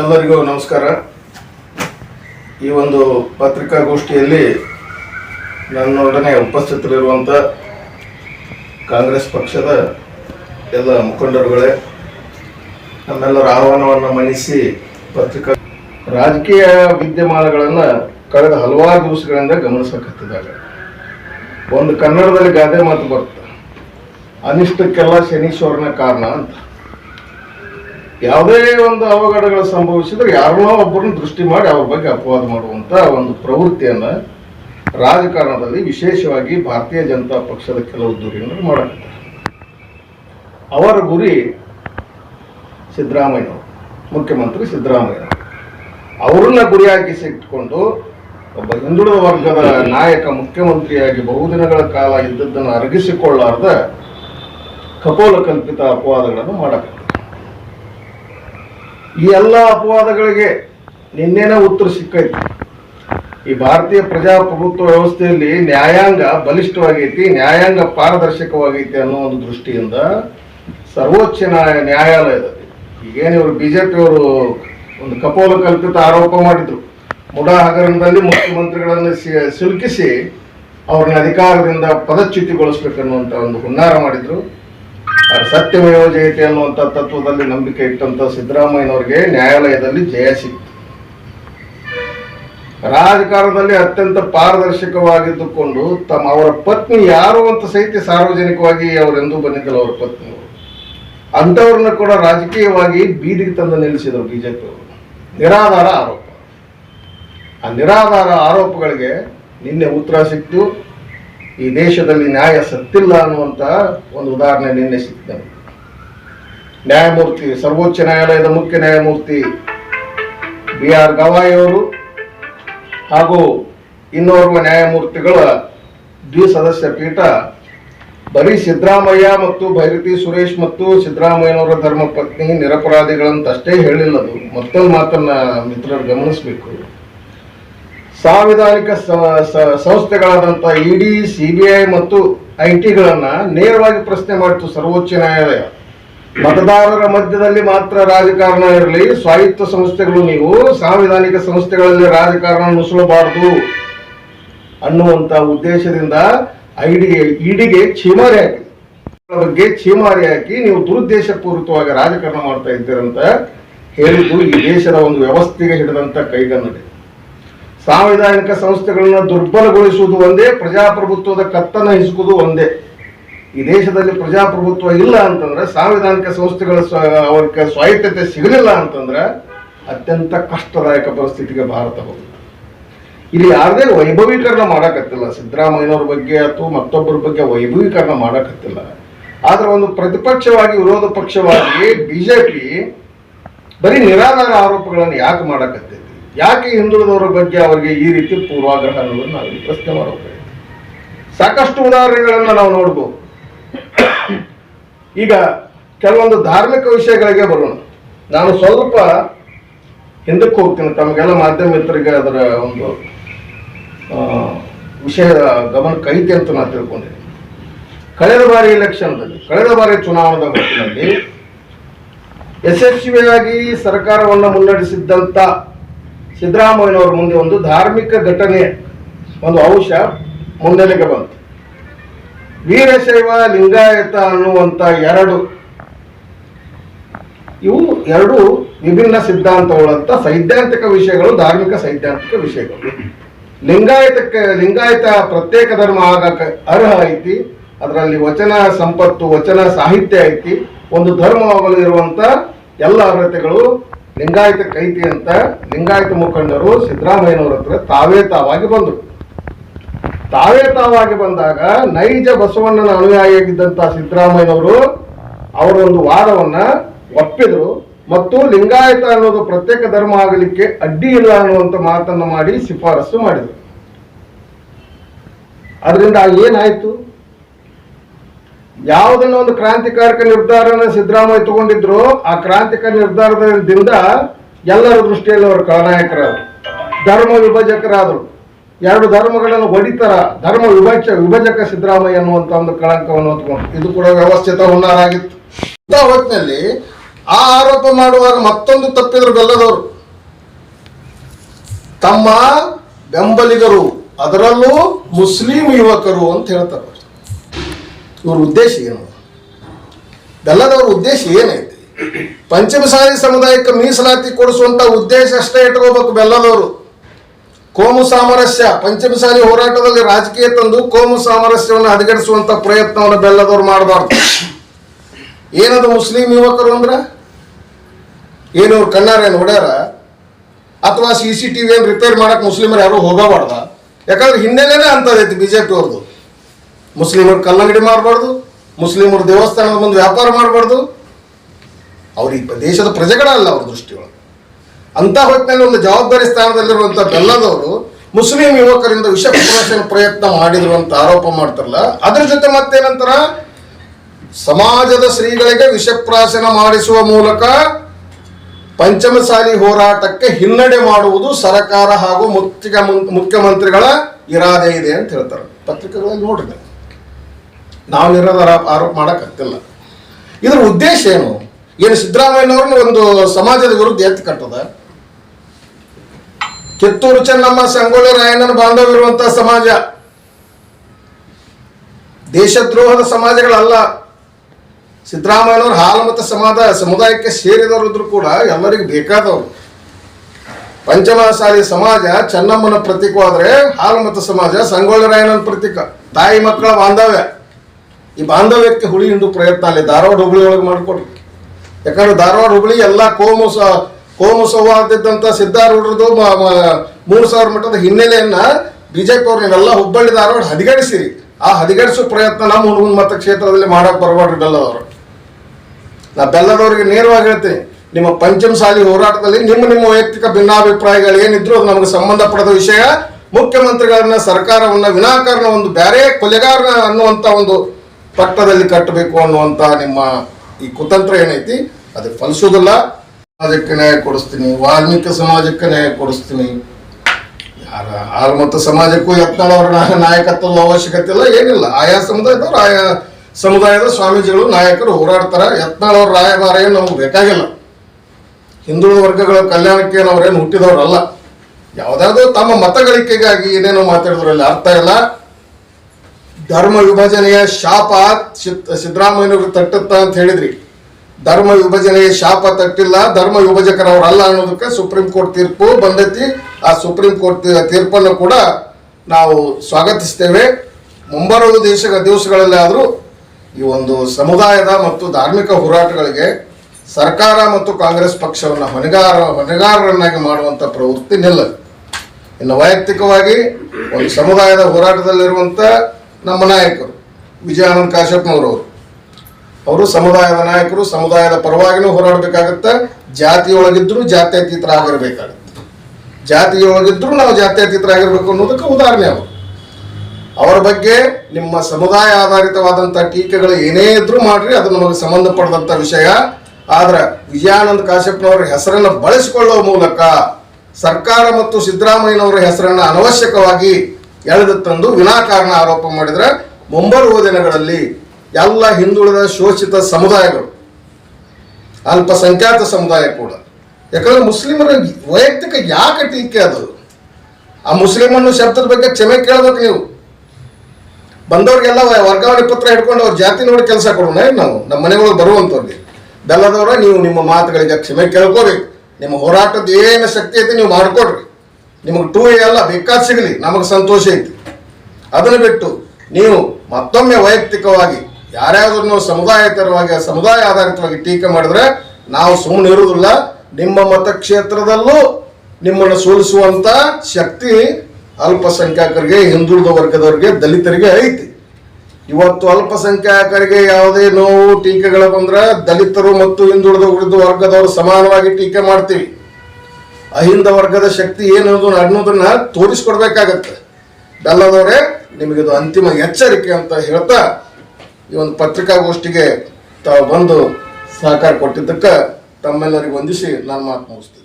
ಎಲ್ಲರಿಗೂ ನಮಸ್ಕಾರ. ಈ ಒಂದು ಪತ್ರಿಕಾಗೋಷ್ಠಿಯಲ್ಲಿ ನನ್ನೊಡನೆ ಉಪಸ್ಥಿತರಿರುವಂಥ ಕಾಂಗ್ರೆಸ್ ಪಕ್ಷದ ಎಲ್ಲ ಮುಖಂಡರುಗಳೇ, ನಮ್ಮೆಲ್ಲರ ಆಹ್ವಾನವನ್ನು ಮನ್ನಿಸಿ ಪತ್ರಿಕಾ ರಾಜಕೀಯ ವಿದ್ಯಮಾನಗಳನ್ನು ಕಳೆದ ಹಲವಾರು ದಿವಸಗಳಿಂದ ಗಮನಿಸಕತ್ತಿದಾಗ ಒಂದು ಕನ್ನಡದಲ್ಲಿ ಗಾದೆ ಮಾತು ಬರುತ್ತೆ. ಅನಿಷ್ಟಕ್ಕೆಲ್ಲ ಶನೀಶ್ವರನ ಕಾರಣ ಅಂತ. ಯಾವುದೇ ಒಂದು ಅವಘಡಗಳು ಸಂಭವಿಸಿದ್ರೆ ಯಾರನ್ನೋ ಒಬ್ಬರನ್ನ ದೃಷ್ಟಿ ಮಾಡಿ ಅವ್ರ ಬಗ್ಗೆ ಅಪವಾದ ಮಾಡುವಂತ ಒಂದು ಪ್ರವೃತ್ತಿಯನ್ನ ರಾಜಕಾರಣದಲ್ಲಿ ವಿಶೇಷವಾಗಿ ಭಾರತೀಯ ಜನತಾ ಪಕ್ಷದ ಕೆಲವು ಧುರೀಣರು ಮಾಡುತ್ತಾರೆ ಅವರ ಗುರಿ ಸಿದ್ದರಾಮಯ್ಯ ಮುಖ್ಯಮಂತ್ರಿ ಸಿದ್ದರಾಮಯ್ಯ ಅವರನ್ನ ಗುರಿಯಾಗಿಸಿಟ್ಟುಕೊಂಡು ಒಬ್ಬ ಹಿಂದುಳಿದ ವರ್ಗದ ನಾಯಕ, ಮುಖ್ಯಮಂತ್ರಿಯಾಗಿ ಬಹುದಿನಗಳ ಕಾಲ ಇದ್ದದ್ದನ್ನು ಅರಗಿಸಿಕೊಳ್ಳಾರ್ದ ಕಪೋಲ ಕಲ್ಪಿತ ಅಪವಾದಗಳನ್ನು ಮಾಡಕತ್ತಾರೆ. ಈ ಎಲ್ಲ ಅಪವಾದಗಳಿಗೆ ನಿನ್ನೆನೇ ಉತ್ತರ ಸಿಕ್ಕೈತಿ. ಈ ಭಾರತೀಯ ಪ್ರಜಾಪ್ರಭುತ್ವ ವ್ಯವಸ್ಥೆಯಲ್ಲಿ ನ್ಯಾಯಾಂಗ ಬಲಿಷ್ಠವಾಗೈತಿ, ನ್ಯಾಯಾಂಗ ಪಾರದರ್ಶಕವಾಗೈತಿ ಅನ್ನೋ ಒಂದು ದೃಷ್ಟಿಯಿಂದ ಸರ್ವೋಚ್ಚ ನ್ಯಾಯ ನ್ಯಾಯಾಲಯದಲ್ಲಿ, ಈಗೇನು ಇವರು ಬಿಜೆಪಿಯವರು ಒಂದು ಕಪೋಲ ಕಲ್ಪಿತ ಆರೋಪ ಮಾಡಿದ್ರು. ಮುಡಾ ಹಗರಣದಲ್ಲಿ ಮುಖ್ಯಮಂತ್ರಿಗಳನ್ನು ಸಿಲುಕಿಸಿ ಅವ್ರನ್ನ ಅಧಿಕಾರದಿಂದ ಪದಚ್ಯುತಿಗೊಳಿಸ್ಬೇಕನ್ನುವಂಥ ಒಂದು ಹುನ್ನಾರ ಮಾಡಿದ್ರು. ಸತ್ಯಮೇವ ಜಯತೆ ಅನ್ನುವಂಥ ತತ್ವದಲ್ಲಿ ನಂಬಿಕೆ ಇಟ್ಟಂತ ಸಿದ್ದರಾಮಯ್ಯನವರಿಗೆ ನ್ಯಾಯಾಲಯದಲ್ಲಿ ಜಯ ಸಿಕ್ತು. ರಾಜಕಾರಣದಲ್ಲಿ ಅತ್ಯಂತ ಪಾರದರ್ಶಕವಾಗಿದ್ದುಕೊಂಡು ತಮ್ಮ ಅವರ ಪತ್ನಿ ಯಾರು ಅಂತ ಸಹಿತ ಸಾರ್ವಜನಿಕವಾಗಿ ಅವರೆಂದು ಬಂದಿದ್ದಲ್ಲ ಅವರ ಪತ್ನಿ ಅಂಥವ್ರನ್ನ ಕೂಡ ರಾಜಕೀಯವಾಗಿ ಬೀದಿಗೆ ತಂದು ನಿಲ್ಲಿಸಿದರು ಬಿಜೆಪಿಯವರು ನಿರಾಧಾರ ಆರೋಪ. ಆ ನಿರಾಧಾರ ಆರೋಪಗಳಿಗೆ ನಿನ್ನೆ ಉತ್ತರ ಸಿಕ್ತು. ಈ ದೇಶದಲ್ಲಿ ನ್ಯಾಯ ಸತ್ತಿಲ್ಲ ಅನ್ನುವಂತಹ ಒಂದು ಉದಾಹರಣೆ ನಿನ್ನೆ ಸಿಕ್ಕಿದೆ. ನ್ಯಾಯಮೂರ್ತಿ, ಸರ್ವೋಚ್ಚ ನ್ಯಾಯಾಲಯದ ಮುಖ್ಯ ನ್ಯಾಯಮೂರ್ತಿ ಬಿ ಆರ್ ಗವಾಯ್ ಅವರು ಹಾಗೂ ಇನ್ನೋರ್ವ ನ್ಯಾಯಮೂರ್ತಿಗಳ ದ್ವಿಸದಸ್ಯ ಪೀಠ ಬರೀ ಸಿದ್ದರಾಮಯ್ಯ ಮತ್ತು ಭೈರತಿ ಸುರೇಶ್ ಮತ್ತು ಸಿದ್ದರಾಮಯ್ಯನವರ ಧರ್ಮಪತ್ನಿ ನಿರಪರಾಧಿಗಳಂತ ಅಷ್ಟೇ ಹೇಳಿಲ್ಲದು. ಮತ್ತೊಂದು ಮಾತನ್ನ ಮಿತ್ರರು ಗಮನಿಸಬೇಕು. ಸಾಂವಿಧಾನಿಕ ಸ- ಸ- ಸಿ ಇಡಿ, ಸಿಬಿಐ ಮತ್ತು ಐ ಟಿಗಳನ್ನ ನೇರವಾಗಿ ಪ್ರಶ್ನೆ ಮಾಡಿತು ಸರ್ವೋಚ್ಚ ನ್ಯಾಯಾಲಯ. ಮತದಾರರ ಮಧ್ಯದಲ್ಲಿ ಮಾತ್ರ ರಾಜಕಾರಣ ಇರಲಿ, ಸ್ವಾಯತ್ತ ಸಂಸ್ಥೆಗಳು ನೀವು ಸಾಂವಿಧಾನಿಕ ಸಂಸ್ಥೆಗಳಲ್ಲಿ ರಾಜಕಾರಣ ನುಸುಳಬಾರದು ಅನ್ನುವಂತ ಉದ್ದೇಶದಿಂದ ಐಡಿಗೆ, ಇಡಿಗೆ ಛೀಮಾರಿ ಹಾಕಿ. ಬಗ್ಗೆ ಛೀಮಾರಿ ಹಾಕಿ ನೀವು ದುರುದ್ದೇಶಪೂರಿತವಾಗಿ ರಾಜಕಾರಣ ಮಾಡ್ತಾ ಇದ್ದೀರಂತ ಹೇಳಿದ್ದು ಈ ದೇಶದ ಒಂದು ವ್ಯವಸ್ಥೆಗೆ ಹಿಡಿದಂತ ಕೈಗನ್ನಡಿ. ಸಾಂವಿಧಾನಿಕ ಸಂಸ್ಥೆಗಳನ್ನು ದುರ್ಬಲಗೊಳಿಸುವುದು ಒಂದೇ, ಪ್ರಜಾಪ್ರಭುತ್ವದ ಕತ್ತನ್ನು ಹಿಸುಕುವುದು ಒಂದೇ. ಈ ದೇಶದಲ್ಲಿ ಪ್ರಜಾಪ್ರಭುತ್ವ ಇಲ್ಲ ಅಂತಂದ್ರೆ, ಸಾಂವಿಧಾನಿಕ ಸಂಸ್ಥೆಗಳ ಅವಕ್ಕೆ ಸ್ವಾಯತ್ತತೆ ಸಿಗಲಿಲ್ಲ ಅಂತಂದ್ರೆ ಅತ್ಯಂತ ಕಷ್ಟದಾಯಕ ಪರಿಸ್ಥಿತಿಗೆ ಭಾರತ ಹೋಗುತ್ತೆ. ಇಲ್ಲಿ ಯಾರದೇ ವೈಭವೀಕರಣ ಮಾಡಕತ್ತಿಲ್ಲ. ಸಿದ್ದರಾಮಯ್ಯನವ್ರ ಬಗ್ಗೆ ಅಥವಾ ಮತ್ತೊಬ್ಬರ ಬಗ್ಗೆ ವೈಭವೀಕರಣ ಮಾಡಕತ್ತಿಲ್ಲ. ಆದ್ರೆ ಒಂದು ಪ್ರತಿಪಕ್ಷವಾಗಿ, ವಿರೋಧ ಪಕ್ಷವಾಗಿ, ಬಿಜೆಪಿ ಬರೀ ನಿರಾಧಾರ ಆರೋಪಗಳನ್ನು ಯಾಕೆ ಮಾಡಕತ್ತೈತಿ ಯಾಕೆ ಹಿಂದುಳಿದವರ ಬಗ್ಗೆ ಅವರಿಗೆ ಈ ರೀತಿ ಪೂರ್ವಾಗ್ರಹ ಅನ್ನೋದನ್ನ ನಾವು ಪ್ರಶ್ನೆ ಮಾಡಬೇಕು ಸಾಕಷ್ಟು ಉದಾಹರಣೆಗಳನ್ನು ನಾವು ನೋಡ್ಬೋದು. ಈಗ ಕೆಲವೊಂದು ಧಾರ್ಮಿಕ ವಿಷಯಗಳಿಗೆ ಬರೋಣ. ನಾನು ಸ್ವಲ್ಪ ಹಿಂದಕ್ಕೆ ಹೋಗ್ತೀನಿ. ತಮಗೆಲ್ಲ ಮಾಧ್ಯಮ ಮಿತ್ರರಿಗೆ ಅದರ ಒಂದು ವಿಷಯ ಗಮನ ಐತಿ ಅಂತ ನಾನು ತಿಳ್ಕೊಂಡಿದ್ದೀನಿ. ಕಳೆದ ಬಾರಿ ಎಲೆಕ್ಷನ್ದಲ್ಲಿ ಕಳೆದ ಬಾರಿ ಚುನಾವಣಾ ಹೊತ್ತಿನಲ್ಲಿ ಯಶಸ್ವಿಯಾಗಿ ಸರ್ಕಾರವನ್ನು ಮುನ್ನಡೆಸಿದ್ದಂತ ಸಿದ್ದರಾಮಯ್ಯನವರ ಮುಂದೆ ಒಂದು ಧಾರ್ಮಿಕ ಘಟನೆ, ಒಂದು ಅಂಶ ಮುನ್ನೆಲೆಗೆ ಬಂತು. ವೀರಶೈವ, ಲಿಂಗಾಯತ ಅನ್ನುವಂತ ಎರಡು, ಇವು ಎರಡು ವಿಭಿನ್ನ ಸಿದ್ಧಾಂತಗಳಂತ ಸೈದ್ಧಾಂತಿಕ ವಿಷಯಗಳು, ಧಾರ್ಮಿಕ ಸೈದ್ಧಾಂತಿಕ ವಿಷಯಗಳು. ಲಿಂಗಾಯತಕ್ಕೆ, ಲಿಂಗಾಯತ ಪ್ರತ್ಯೇಕ ಧರ್ಮ ಆಗಕ್ಕೆ ಅರ್ಹ ಐತಿ, ಅದರಲ್ಲಿ ವಚನ ಸಂಪತ್ತು, ವಚನ ಸಾಹಿತ್ಯ ಐತಿ, ಒಂದು ಧರ್ಮವಾಗಲು ಇರುವಂತ ಎಲ್ಲ ಅರ್ಹತೆಗಳು ಲಿಂಗಾಯತಕ್ಕೆ ಕೈತಿ ಅಂತ ಲಿಂಗಾಯತ ಮುಖಂಡರು ಸಿದ್ದರಾಮಯ್ಯನವರ ಹತ್ರ ತಾವೇ ತಾವಾಗಿ ಬಂದರು. ತಾವೇ ತಾವಾಗಿ ಬಂದಾಗ ನೈಜ ಬಸವಣ್ಣನ ಅನುಯಾಯಿಯಾಗಿದ್ದಂತ ಸಿದ್ದರಾಮಯ್ಯನವರು ಅವರೊಂದು ವಾದವನ್ನ ಒಪ್ಪಿದರು ಮತ್ತು ಲಿಂಗಾಯತ ಅನ್ನೋದು ಪ್ರತ್ಯೇಕ ಧರ್ಮ ಆಗಲಿಕ್ಕೆ ಅಡ್ಡಿ ಇಲ್ಲ ಅನ್ನುವಂತ ಮಾತನ್ನು ಮಾಡಿ ಶಿಫಾರಸು ಮಾಡಿದ್ರು. ಅದರಿಂದ ಏನಾಯ್ತು? ಯಾವುದನ್ನ ಒಂದು ಕ್ರಾಂತಿಕಾರಕ ನಿರ್ಧಾರನ ಸಿದ್ದರಾಮಯ್ಯ ತಗೊಂಡಿದ್ರು, ಆ ಕ್ರಾಂತಿಕ ನಿರ್ಧಾರದಿಂದ ಎಲ್ಲರ ದೃಷ್ಟಿಯಲ್ಲಿ ಅವರು ಖಳನಾಯಕರಾದರು, ಧರ್ಮ ವಿಭಜಕರಾದರು. ಎರಡು ಧರ್ಮಗಳನ್ನು ಒಡಿತಾರ, ಧರ್ಮ ವಿಭಜ, ವಿಭಜಕ ಸಿದ್ದರಾಮಯ್ಯ ಅನ್ನುವಂತ ಒಂದು ಕಳಂಕವನ್ನು ಹೊತ್ಕೊಂಡು ಇದು ಕೂಡ ವ್ಯವಸ್ಥಿತ ಹುನ್ನಾರ ಆಗಿತ್ತು. ಹೊತ್ತಿನಲ್ಲಿ ಆ ಆರೋಪ ಮಾಡುವಾಗ ಮತ್ತೊಂದು ತಪ್ಪಿದ್ರು ಬೆಲ್ಲದವರು. ತಮ್ಮ ಬೆಂಬಲಿಗರು, ಅದರಲ್ಲೂ ಮುಸ್ಲಿಂ ಯುವಕರು ಅಂತ ಹೇಳ್ತಾರೆ. ಇವ್ರ ಉದ್ದೇಶ ಏನು? ಬೆಲ್ಲದವ್ರ ಉದ್ದೇಶ ಏನೈತಿ? ಪಂಚಮಸಾಲಿ ಸಮುದಾಯಕ್ಕೆ ಮೀಸಲಾತಿ ಕೊಡಿಸುವಂತ ಉದ್ದೇಶ ಅಷ್ಟೇ ಇಟ್ಕೋಬೇಕು ಬೆಲ್ಲದವರು. ಕೋಮು ಸಾಮರಸ್ಯ, ಪಂಚಮಸಾಲಿ ಹೋರಾಟದಲ್ಲಿ ರಾಜಕೀಯ ತಂದು ಕೋಮು ಸಾಮರಸ್ಯವನ್ನು ಹದಗೆಡಿಸುವಂತ ಪ್ರಯತ್ನವನ್ನು ಬೆಲ್ಲದವ್ರು ಮಾಡಬಾರ್ದು. ಏನದು ಮುಸ್ಲಿಂ ಯುವಕರು ಅಂದ್ರೆ? ಏನು ಇವ್ರು ಕಣ್ಣಾರೇನು ಹೊಡ್ಯಾರ? ಅಥವಾ ಸಿ ಸಿ ಟಿ ವಿ ಏನು ರಿಪೇರ್ ಮಾಡಕ್ಕೆ ಮುಸ್ಲಿಮರು ಯಾರು ಹೋಗಬಾರ್ದ? ಯಾಕಂದ್ರೆ ಹಿನ್ನೆಲೆನೇ ಅಂತದೈತಿ ಬಿಜೆಪಿ ಅವ್ರದ್ದು ಮುಸ್ಲಿಮರು ಕಲ್ಲಂಗಡಿ ಮಾಡಬಾರ್ದು, ಮುಸ್ಲಿಮರು ದೇವಸ್ಥಾನದ ಮುಂದೆ ವ್ಯಾಪಾರ ಮಾಡಬಾರ್ದು. ಅವ್ರಿಗೆ ದೇಶದ ಪ್ರಜೆಗಳಲ್ಲ ಅವ್ರ ದೃಷ್ಟಿಯೊಳಗೆ. ಅಂತ ಹೊತ್ತಿನಲ್ಲಿ ಒಂದು ಜವಾಬ್ದಾರಿ ಸ್ಥಾನದಲ್ಲಿರುವಂಥ ಬೆಲ್ಲದವರು ಮುಸ್ಲಿಂ ಯುವಕರಿಂದ ವಿಷ ಪ್ರದರ್ಶನ ಪ್ರಯತ್ನ ಮಾಡಿದ್ರು ಅಂತ ಆರೋಪ ಮಾಡ್ತಾರಲ್ಲ, ಅದ್ರ ಜೊತೆ ಮತ್ತೇನಂತರ? ಸಮಾಜದ ಶ್ರೀಗಳಿಗೆ ವಿಷಪ್ರಾಶನ ಮಾಡಿಸುವ ಮೂಲಕ ಪಂಚಮಸಾಲಿ ಹೋರಾಟಕ್ಕೆ ಹಿನ್ನಡೆ ಮಾಡುವುದು ಸರ್ಕಾರ ಹಾಗೂ ಮುಖ್ಯ ಮುಖ್ಯಮಂತ್ರಿಗಳ ಇರಾದೆ ಇದೆ ಅಂತ ಹೇಳ್ತಾರೆ. ಪತ್ರಿಕೆಗಳಲ್ಲಿ ನೋಡ್ರಿ ನೀವು. ನಿರಾಧಾರ ಆರೋಪ ಮಾಡಕ್ಕಾಗ್ತಿಲ್ಲ. ಇದರ ಉದ್ದೇಶ ಏನು? ಏನು ಸಿದ್ದರಾಮಯ್ಯನವ್ರನ್ನ ಒಂದು ಸಮಾಜದ ವಿರುದ್ಧ ಎತ್ತಿ ಕಟ್ಟದ? ಕಿತ್ತೂರು ಚೆನ್ನಮ್ಮ, ಸಂಗೊಳ್ಳಿ ರಾಯಣ್ಣನ ಬಾಂಧವ್ಯವಿರುವಂತಹ ಸಮಾಜ. ದೇಶದ್ರೋಹದ ಸಮಾಜಗಳಲ್ಲ. ಸಿದ್ದರಾಮಯ್ಯನವರು ಹಾಲಮತ ಸಮಾಜ ಸಮುದಾಯಕ್ಕೆ ಸೇರಿದವರು ಇದ್ರು ಕೂಡ ಎಲ್ಲರಿಗೂ ಬೇಕಾದವರು. ಪಂಚಮಸಾಲಿ ಸಮಾಜ ಚೆನ್ನಮ್ಮನ ಪ್ರತೀಕವಾದ್ರೆ ಹಾಲಮತ ಸಮಾಜ, ಸಂಗೊಳ್ಳಿ ರಾಯಣ್ಣನ ಪ್ರತೀಕ. ತಾಯಿ ಮಕ್ಕಳ ಬಾಂಧವ್ಯ. ಈ ಬಾಂಧವ್ಯಕ್ಕೆ ಹುಳಿ ಹಿಂಡು ಪ್ರಯತ್ನ ಅಲ್ಲಿ ಧಾರವಾಡ ಹುಬ್ಳಿ ಒಳಗೆ ಮಾಡಿಕೊಡ್ರಿ ಯಾಕಂದ್ರೆ ಧಾರವಾಡ ಹುಬ್ಳಿ ಎಲ್ಲ ಕೋಮು ಸ ಕೋಮು ಸೌಹಾರ್ದಿದ್ದಂಥ ಸಿದ್ಧಾರೂಢರದು ಮೂರು ಸಾವಿರ ಮಟ್ಟದ ಹಿನ್ನೆಲೆಯನ್ನ ಬಿಜೆಪಿ ಅವ್ರು ನೀವೆಲ್ಲ ಹುಬ್ಬಳ್ಳಿ ಧಾರವಾಡ ಹದಿಗಡಿಸಿರಿ. ಆ ಹದಿಗಡಿಸೋ ಪ್ರಯತ್ನ ನಮ್ಮ ಹುಡುಗನ ಮತಕ್ಷೇತ್ರದಲ್ಲಿ ಮಾಡೋಕೆ ಬರಬಾರ್ದು ಬೆಲ್ಲದವರು ನಾ ಬೆಲ್ಲದವರಿಗೆ ನೇರವಾಗಿ ಹೇಳ್ತೀನಿ, ನಿಮ್ಮ ಪಂಚಮಸಾಲಿ ಹೋರಾಟದಲ್ಲಿ ನಿಮ್ಮ ನಿಮ್ಮ ವೈಯಕ್ತಿಕ ಭಿನ್ನಾಭಿಪ್ರಾಯಗಳು ಏನಿದ್ರು ಅದು ನಮಗೆ ಸಂಬಂಧಪಡದ ವಿಷಯ. ಮುಖ್ಯಮಂತ್ರಿಗಳನ್ನ ಸರ್ಕಾರವನ್ನ ವಿನಾಕಾರಣ ಒಂದು ಬೇರೆ ಕೊಲೆಗಾರನ ಅನ್ನುವಂಥ ಒಂದು ಪಟ್ಟದಲ್ಲಿ ಕಟ್ಟಬೇಕು ಅನ್ನುವಂತ ನಿಮ್ಮ ಈ ಕುತಂತ್ರ ಏನೈತಿ, ಅದು ಫಲಿಸೋದಿಲ್ಲ. ಸಮಾಜಕ್ಕೆ ನ್ಯಾಯ ಕೊಡಿಸ್ತೀನಿ, ವಾಲ್ಮೀಕಿ ಸಮಾಜಕ್ಕೆ ನ್ಯಾಯ ಕೊಡಿಸ್ತೀನಿ. ಯಾರ ಮತ್ತು ಸಮಾಜಕ್ಕೂ ಯತ್ನಾಳವ್ರ ನಾಯಕತ್ವದ ಅವಶ್ಯಕತೆ ಇಲ್ಲ, ಏನಿಲ್ಲ. ಆಯಾ ಸಮುದಾಯದವ್ರು, ಆಯಾ ಸಮುದಾಯದ ಸ್ವಾಮೀಜಿಗಳು, ನಾಯಕರು ಹೋರಾಡ್ತಾರೆ. ಯತ್ನಾಳವ್ರ ರಾಯಭಾರ ಏನು ನಮ್ಗೆ ಬೇಕಾಗಿಲ್ಲ. ಹಿಂದುಳಿದ ವರ್ಗಗಳ ಕಲ್ಯಾಣಕ್ಕೆ ಅವ್ರೇನು ಹುಟ್ಟಿದವರಲ್ಲ. ಯಾವುದಾದ್ರೂ ತಮ್ಮ ಮತಗಳಿಕೆಗಾಗಿ ಏನೇನೋ ಮಾತಾಡಿದ್ರಲ್ಲಿ ಅರ್ಥ ಇಲ್ಲ. ಧರ್ಮ ವಿಭಜನೆಯ ಶಾಪ ಸಿದ್- ಸಿದ್ದರಾಮಯ್ಯನವ್ರಿಗೆ ತಟ್ಟುತ್ತ ಅಂತ ಹೇಳಿದ್ರಿ. ಧರ್ಮ ವಿಭಜನೆಯ ಶಾಪ ತಟ್ಟಿಲ್ಲ, ಧರ್ಮ ವಿಭಜಕರವರಲ್ಲ ಅನ್ನೋದಕ್ಕೆ ಸುಪ್ರೀಂ ಕೋರ್ಟ್ ತೀರ್ಪು ಬಂದೈತಿ. ಆ ಸುಪ್ರೀಂ ಕೋರ್ಟ್ ತೀರ್ಪನ್ನು ಕೂಡ ನಾವು ಸ್ವಾಗತಿಸ್ತೇವೆ. ಮುಂಬರುವ ದೇಶ, ದಿವಸಗಳಲ್ಲಿ ಆದರೂ ಈ ಒಂದು ಸಮುದಾಯದ ಮತ್ತು ಧಾರ್ಮಿಕ ಹೋರಾಟಗಳಿಗೆ ಸರ್ಕಾರ ಮತ್ತು ಕಾಂಗ್ರೆಸ್ ಪಕ್ಷವನ್ನು ಹೊಣೆಗಾರ, ಹೊಣೆಗಾರರನ್ನಾಗಿ ಮಾಡುವಂಥ ಪ್ರವೃತ್ತಿ ನಿಲ್ಲದು ಇನ್ನು ವೈಯಕ್ತಿಕವಾಗಿ ಒಂದು ಸಮುದಾಯದ ಹೋರಾಟದಲ್ಲಿರುವಂಥ ನಮ್ಮ ನಾಯಕರು, ವಿಜಯಾನಂದ ಕಾಶ್ಯಪ್ನವರವರು ಅವರು ಸಮುದಾಯದ ನಾಯಕರು, ಸಮುದಾಯದ ಪರವಾಗಿನೂ ಹೋರಾಡಬೇಕಾಗತ್ತೆ. ಜಾತಿಯೊಳಗಿದ್ರು ಜಾತ್ಯತೀತರಾಗಿರ್ಬೇಕಾಗತ್ತೆ ಜಾತಿಯೊಳಗಿದ್ರು ನಾವು ಜಾತ್ಯತೀತರಾಗಿರ್ಬೇಕು ಅನ್ನೋದಕ್ಕೆ ಉದಾಹರಣೆ ಅವರು. ಅವರ ಬಗ್ಗೆ ನಿಮ್ಮ ಸಮುದಾಯ ಆಧಾರಿತವಾದಂಥ ಟೀಕೆಗಳು ಏನೇ ಇದ್ರೂ ಮಾಡ್ರಿ, ಅದು ನಮಗೆ ಸಂಬಂಧಪಡದಂಥ ವಿಷಯ. ಆದ್ರೆ ವಿಜಯಾನಂದ ಕಾಶ್ಯಪ್ನವರ ಹೆಸರನ್ನು ಬಳಸಿಕೊಳ್ಳುವ ಮೂಲಕ ಸರ್ಕಾರ ಮತ್ತು ಸಿದ್ದರಾಮಯ್ಯನವರ ಹೆಸರನ್ನು ಅನವಶ್ಯಕವಾಗಿ ಎಳೆದು ತಂದು ವಿನಾಕಾರಣ ಆರೋಪ ಮಾಡಿದ್ರೆ ಮುಂಬರುವ ದಿನಗಳಲ್ಲಿ ಎಲ್ಲ ಹಿಂದುಳಿದ ಶೋಷಿತ ಸಮುದಾಯಗಳು, ಅಲ್ಪಸಂಖ್ಯಾತ ಸಮುದಾಯ ಕೂಡ. ಯಾಕಂದ್ರೆ ಮುಸ್ಲಿಮರ ವೈಯಕ್ತಿಕ ಯಾಕೆ ಟೀಕೆ ಅದು? ಆ ಮುಸ್ಲಿಮನ್ನು ಶಬ್ದದ ಬಗ್ಗೆ ಕ್ಷಮೆ ಕೇಳಬೇಕು ನೀವು. ಬಂದವ್ರಿಗೆಲ್ಲ ವರ್ಗಾವಣೆ ಪತ್ರ ಹಿಡ್ಕೊಂಡು ಅವ್ರ ಜಾತಿ ನೋಡಿ ಕೆಲಸ ಕೊಡೋಣ ನಾವು? ನಮ್ಮ ಮನೆಗಳಿಗೆ ಬರುವಂಥವ್ರಿಗೆ. ಬೆಲ್ಲದವ್ರ ನೀವು ನಿಮ್ಮ ಮಾತುಗಳಿಗೆ ಕ್ಷಮೆ ಕೇಳ್ಕೋಬೇಕು. ನಿಮ್ಮ ಹೋರಾಟದ ಏನು ಶಕ್ತಿ ಐತೆ ನೀವು ಮಾಡ್ಕೊಡ್ರಿ. ನಿಮಗೆ ಟೂ ಎ ಎಲ್ಲ ಬೇಕಾದ ಸಿಗಲಿ, ನಮಗೆ ಸಂತೋಷ ಐತಿ. ಅದನ್ನು ಬಿಟ್ಟು ನೀವು ಮತ್ತೊಮ್ಮೆ ವೈಯಕ್ತಿಕವಾಗಿ ಯಾರ್ಯಾವ್ದನ್ನು ಸಮುದಾಯತರವಾಗಿ ಸಮುದಾಯ ಆಧಾರಿತವಾಗಿ ಟೀಕೆ ಮಾಡಿದ್ರೆ ನಾವು ಸುಮ್ಮನೆ ಇರುವುದಿಲ್ಲ ನಿಮ್ಮ ಮತಕ್ಷೇತ್ರದಲ್ಲೂ ನಿಮ್ಮನ್ನು ಸೋಲಿಸುವಂತ ಶಕ್ತಿ ಅಲ್ಪಸಂಖ್ಯಾತರಿಗೆ ಹಿಂದುಳಿದ ವರ್ಗದವರಿಗೆ, ದಲಿತರಿಗೆ ಐತಿ. ಇವತ್ತು ಅಲ್ಪಸಂಖ್ಯಾತರಿಗೆ ಯಾವುದೇ ನೋವು, ಟೀಕೆಗಳು ಬಂದ್ರೆ ದಲಿತರು ಮತ್ತು ಹಿಂದುಳಿದ ವರ್ಗದವರು ಸಮಾನವಾಗಿ ಟೀಕೆ ಮಾಡ್ತೀವಿ. ಅಹಿಂದ ವರ್ಗದ ಶಕ್ತಿ ಏನು ಅನ್ನೋದನ್ನ ತೋರಿಸ್ಕೊಡ್ಬೇಕಾಗತ್ತೆ. ಬೆಲ್ಲದವರೇ ನಿಮಗಿದು ಅಂತಿಮ ಎಚ್ಚರಿಕೆ ಅಂತ ಹೇಳ್ತಾ ಈ ಒಂದು ಪತ್ರಿಕಾಗೋಷ್ಠಿಗೆ ತಾವು ಬಂದು ಸಹಕಾರ ಕೊಟ್ಟಿದ್ದಕ್ಕೆ ತಮ್ಮೆಲ್ಲರಿಗೂ ವಂದಿಸಿ, ನಾನು ಮಾತು ಮುಗಿಸ್ತೀನಿ